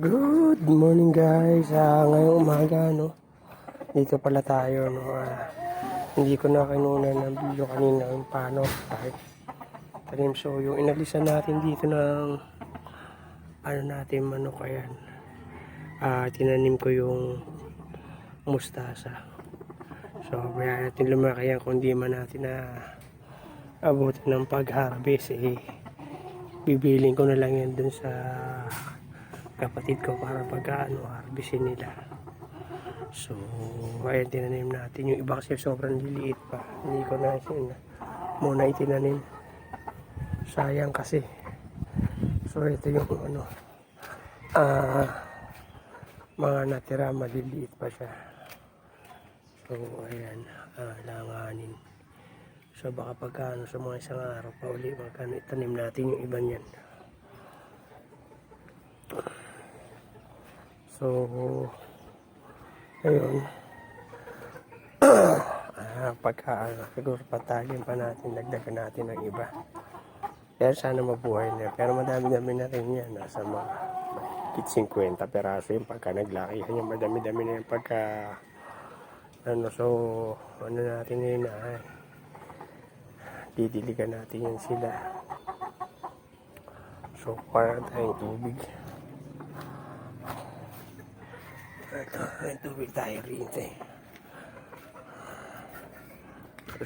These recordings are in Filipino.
Good morning guys. Ah, ngayong umaga no. Dito pala tayo no. Ah, hindi ko na kinuna ng video kanina yung paano kahit tanim. So yung inalisan natin dito ng ano natin manok ayan. Ah, tinanim ko yung mustasa. So kaya natin lumaki yan kung di man natin na abutin ng pag-harvest eh bibiling ko na lang yan dun sa kapatid ko para pagka ano, harvestin nila. So, ayan tinanim natin. Yung iba kasi sobrang liliit pa. Hindi ko na muna itinanim. Sayang kasi. So, ito yung ano, ah, mga natira, maliliit pa siya. So, ayan, ah, langanin. So, baka pagka ano, sa mga isang araw pa uli, magka itanim natin yung iba niyan. So, ayun. ah, pagka, siguro patagin pa natin, dagdagan natin ng iba. Pero sana mabuhay na. Pero madami-dami na rin yan. Nasa mga kit 50 peraso yung pagka naglaki. Yan yung madami-dami na yung pagka ano, so, ano natin ngayon na, ay, didiligan natin yan sila. So, para tayong tubig. Ito, may tubig tayo rito eh.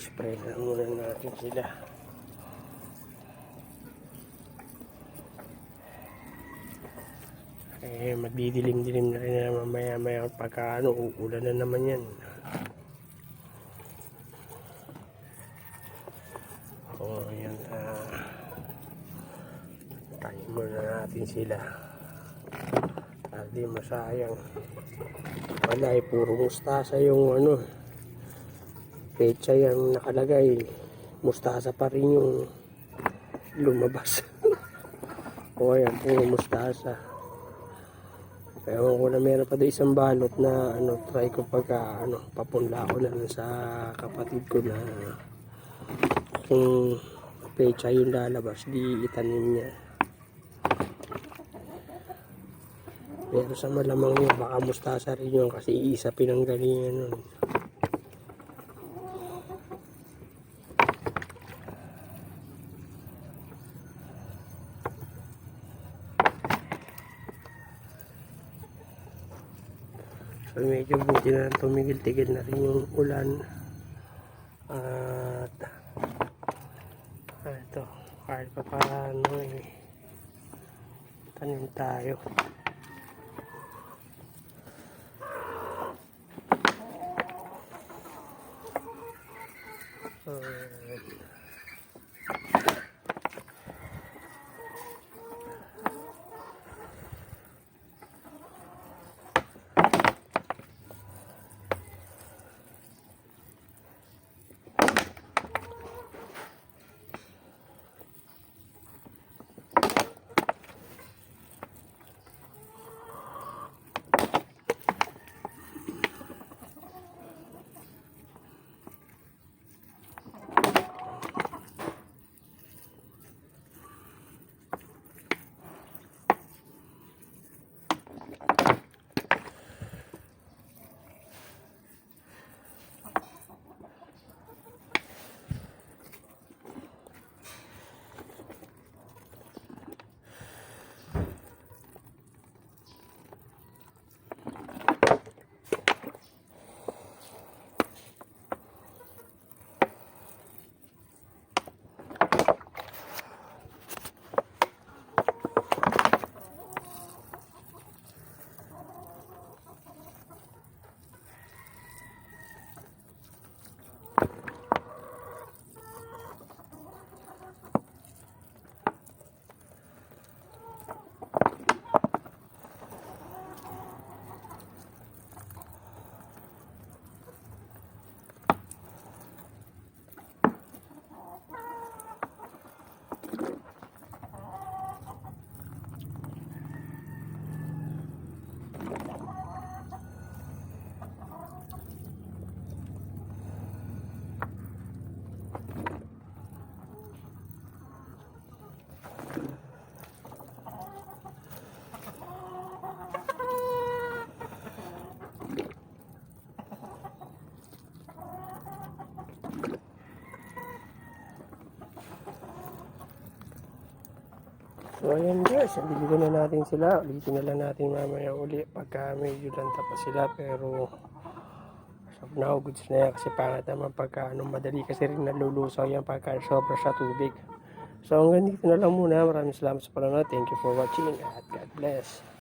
Spray na muna natin sila. Eh, magdidilim-dilim na rin na mamaya-maya pagka uulan na naman yan. Oo, oh, yan. Ah, tayo muna natin sila. Di masayang. Wala eh, puro mustasa yung ano. Pecha yung nakalagay. Mustasa pa rin yung lumabas. o ayan, puro mustasa. Ewan ko na meron pa doon isang balot na ano, try ko pagka ano, papunla ko na sa kapatid ko na kung pecha yung lalabas, di itanim niya. Pero sa malamang yun, baka mustasa rin yun kasi isa pinanggalingan nun. So medyo buti na tumigil-tigil na rin yung ulan. At ah, ito, kahit pa paano eh, tanim tayo. Oh. Ayan guys, nabili na natin sila. Ulitin na lang natin mamaya uli pagka medyo lanta pa sila. Pero as of now, goods na yan. Kasi pangat naman pagka ano, madali kasi rin nalulusaw yan pagka sobra sa tubig. So hanggang dito na lang muna. Maraming salamat sa panonood. Thank you for watching at God bless.